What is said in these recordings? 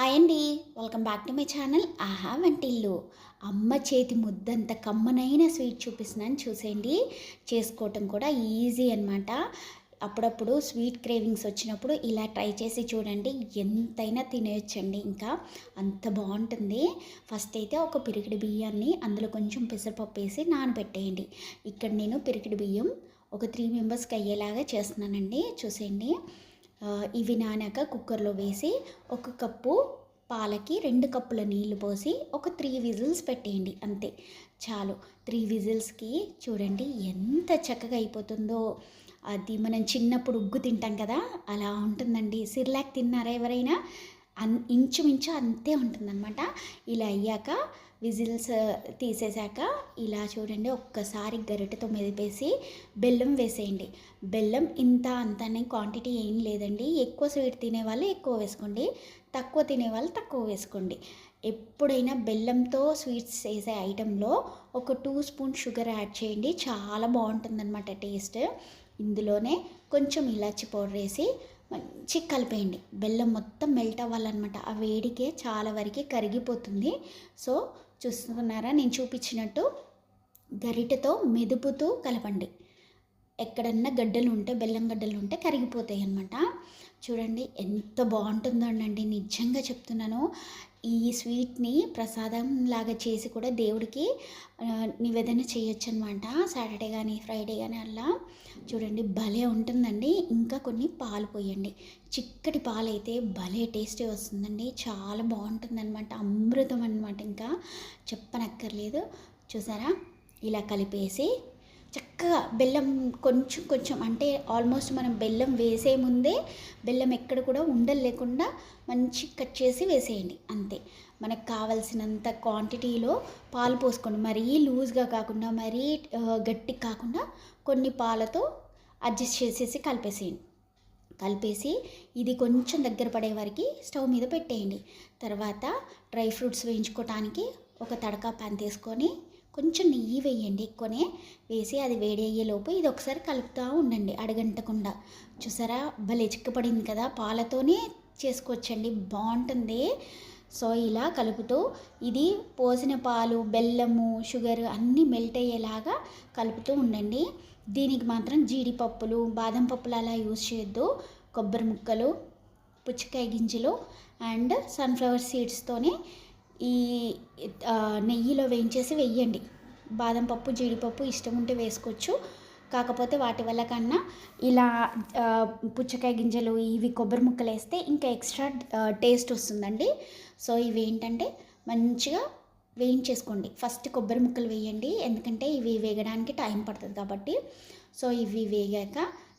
Hi అండి. Welcome back to my channel ఆహా వంటిల్లు. అమ్మ చేతి ముద్దంత కమ్మనైన స్వీట్ చూపిస్తున్నాను చూసేయండి. చేసుకోవటం కూడా ఈజీ అనమాట అప్పుడప్పుడు స్వీట్ క్రేవింగ్స్ వచ్చినప్పుడు ఇలా ట్రై చేసి చూడండి. ఎంతైనా తినేయచ్చండి ఇంకా. అంత బాగుంటుంది. ఫస్ట్ అయితే ఒక పిరికిడి బియ్యాన్ని అందులో కొంచెం పెసరపప్పు వేసి నానబెట్టేయండి. ఇక్కడ నేను పిరికిడి బియ్యం ఒక త్రీ మెంబర్స్కి అయ్యేలాగా చేస్తున్నానండి. చూసేయండి. ఇవి నానాక కుక్కర్లో వేసి ఒక కప్పు పాలకి రెండు కప్పుల నీళ్ళు పోసి ఒక త్రీ విజిల్స్ పెట్టేయండి అంతే. చాలు. త్రీ విజిల్స్కి చూడండి ఎంత చక్కగా అయిపోతుందో. అది మనం చిన్నప్పుడు ఉగ్గు తింటాం కదా అలా ఉంటుందండి. సిర్లాక్ తిన్నారా ఎవరైనా? అన్ ఇంచుమించు అంతే ఉంటుందన్నమాట. ఇలా అయ్యాక విజిల్స్ తీసేశాక ఇలా చూడండి ఒక్కసారి గరిటెతో మెదిపేసి బెల్లం వేసేయండి. బెల్లం ఇంత అంతనే క్వాంటిటీ ఏం లేదండి. ఎక్కువ స్వీట్ తినే వాళ్ళు ఎక్కువ వేసుకోండి. తక్కువ తినే వాళ్ళు తక్కువ వేసుకోండి. ఎప్పుడైనా బెల్లంతో స్వీట్స్ చేసే ఐటెంలో ఒక టూ స్పూన్ షుగర్ యాడ్ చేయండి. చాలా బాగుంటుందన్నమాట టేస్ట్ ఇందులోనే కొంచెం ఇలాచి పౌడర్ వేసి మంచి కలిపేయండి. బెల్లం మొత్తం మెల్ట్ అవ్వాలన్నమాట. ఆ వేడికే చాలా వరకు కరిగిపోతుంది. సో చూస్తున్నారా? నేను చూపించినట్టు గరిటెతో మెదుపుతూ కలపండి. ఎక్కడన్నా గడ్డలు ఉంటే బెల్లం గడ్డలు ఉంటే కరిగిపోతాయి అన్నమాట చూడండి ఎంత బాగుంటుందోనండి నిజంగా చెప్తున్నాను ఈ స్వీట్ని ప్రసాదం లాగా చేసి కూడా దేవుడికి నివేదన చేయొచ్చు అనమాట సాటర్డే కానీ ఫ్రైడే కానీ అలా. చూడండి భలే ఉంటుందండి. ఇంకా కొన్ని పాలు పోయండి. చిక్కటి పాలు అయితే భలే టేస్టీ వస్తుందండి. చాలా బాగుంటుందన్నమాట. అమృతం అనమాట ఇంకా. చెప్పనక్కర్లేదు. చూసారా? ఇలా కలిపేసి చక్కగా బెల్లం కొంచెం కొంచెం అంటే ఆల్మోస్ట్ మనం బెల్లం వేసే ముందే బెల్లం ఎక్కడ కూడా ఉండలు లేకుండా మంచి కట్ చేసి వేసేయండి అంతే. మనకు కావలసినంత క్వాంటిటీలో పాలు పోసుకోండి. మరీ లూజ్గా కాకుండా మరీ గట్టి కాకుండా కొన్ని పాలతో అడ్జస్ట్ చేసేసి కలిపేసేయండి. కలిపేసి ఇది కొంచెం దగ్గర పడే వరకు స్టవ్ మీద పెట్టేయండి. తర్వాత డ్రై ఫ్రూట్స్ వేయించుకోవటానికి ఒక తడకా పాన్ తీసుకొని కొంచెం నెయ్యి వేయండి. ఎక్కువనే వేసి అది వేడి అయ్యేలోపు ఇది ఒకసారి కలుపుతూ ఉండండి అడగంటకుండా. చూసారా? భలే చిక్కపడింది కదా? పాలతోనే చేసుకోవచ్చండి. బాగుంటుంది. సో ఇలా కలుపుతూ ఇది పోసిన పాలు బెల్లము షుగర్ అన్నీ మెల్ట్ అయ్యేలాగా కలుపుతూ ఉండండి. దీనికి మాత్రం జీడిపప్పులు బాదం పప్పులు అలా యూజ్ చేయొద్దు. కొబ్బరి ముక్కలు పుచ్చకాయ గింజలు అండ్ సన్ఫ్లవర్ సీడ్స్తోనే ఈ నెయ్యిలో వేయించేసి వెయ్యండి బాదం పప్పు జీడిపప్పు ఇష్టం ఉంటే వేసుకోవచ్చు. కాకపోతే వాటి వల్ల కన్నా ఇలా పుచ్చకాయ గింజలు ఇవి కొబ్బరి ముక్కలు వేస్తే ఇంకా ఎక్స్ట్రా టేస్ట్ వస్తుందండి. సో ఇవి ఏంటంటే మంచిగా వేయించేసుకోండి. ఫస్ట్ కొబ్బరి ముక్కలు వేయండి. ఎందుకంటే ఇవి వేగడానికి టైం పడుతుంది కాబట్టి. సో ఇవి వేగాక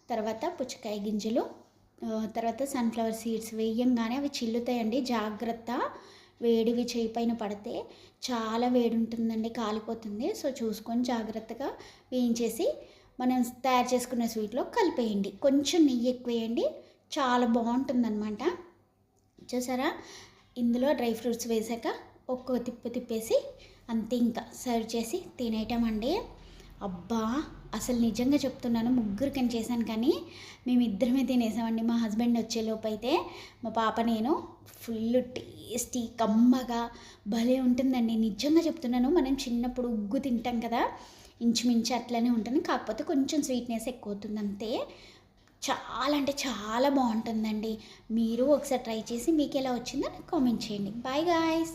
తర్వాత పుచ్చకాయ గింజలు తర్వాత సన్ఫ్లవర్ సీడ్స్ వేయంగానే అవి చిల్లుతాయండి. జాగ్రత్త. వేడివి చేయి పైన పడితే చాలా వేడి ఉంటుందండి కాలిపోతుంది. సో చూసుకొని జాగ్రత్తగా వేయించేసి మనం తయారు చేసుకున్న స్వీట్లో కలిపేయండి. కొంచెం నెయ్యి ఎక్కువ వేయండి చాలా బాగుంటుందన్నమాట. చూసారా? ఇందులో డ్రై ఫ్రూట్స్ వేసాక ఒక్కో తిప్పు తిప్పేసి అంతే ఇంకా. సర్వ్ చేసి తినేయటం అండి. అబ్బా అసలు నిజంగా చెప్తున్నాను ముగ్గురికని చేశాను కానీ మేమిద్దరమే తినేసామండి. మా హస్బెండ్ వచ్చేలోపు అయితే మా పాప నేను ఫుల్ టేస్టీ కమ్మగా భలే ఉంటుందండి. నిజంగా చెప్తున్నాను మనం చిన్నప్పుడు ఉగ్గు తింటాం కదా ఇంచుమించు అట్లనే ఉంటుంది. కాకపోతే కొంచెం స్వీట్నెస్ ఎక్కువ అవుతుంది అంతే. చాలా అంటే చాలా బాగుంటుందండి. మీరు ఒకసారి ట్రై చేసి మీకు ఎలా వచ్చిందో నాకు కామెంట్ చేయండి. Bye guys.